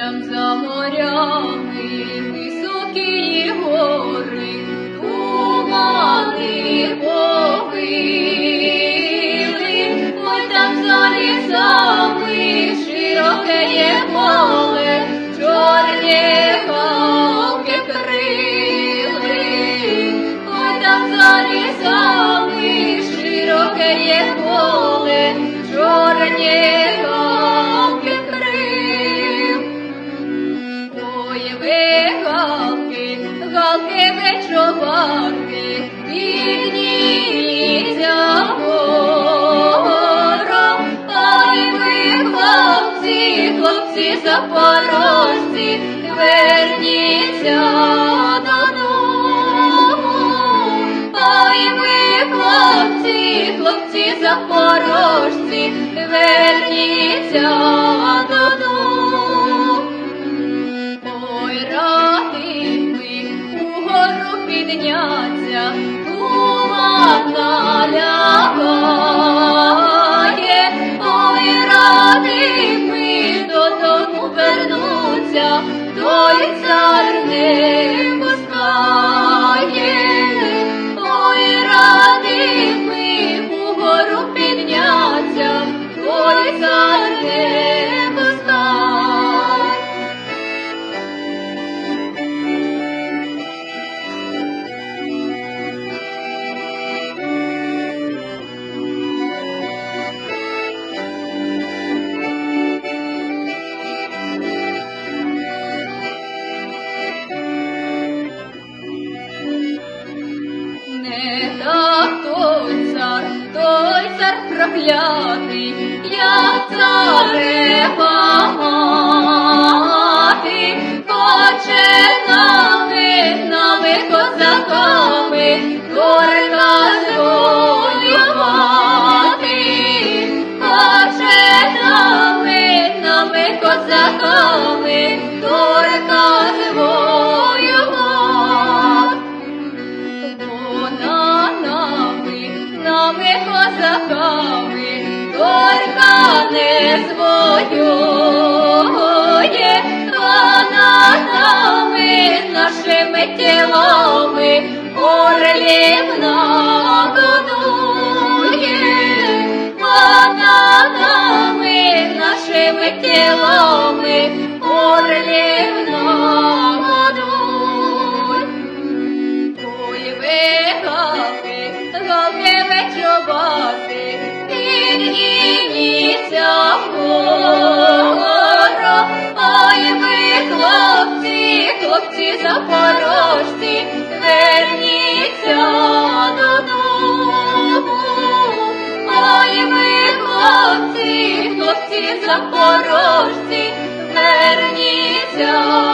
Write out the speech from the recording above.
за морями високі гори, тумани повили, ой там за лісами широке є поле, чорні галки крили, ой там за лісами широке є поле, чорні галки вечоварки, підніться гором, ой, ви хлопці, хлопці запорожці, верніться додому. Ой, ви хлопці, хлопці запорожці, верніться додому. Підняться, туман налягає. Ой, ради ми додому вернуться, той цар так той цар, той цар проклятий, я царева звоює, вона нами, нашими тілами, орлів нагодує, вона нами, нашими тілами, запорожці, верніться додому. Ой, ви хлопці, хлопці запорожці, верніться.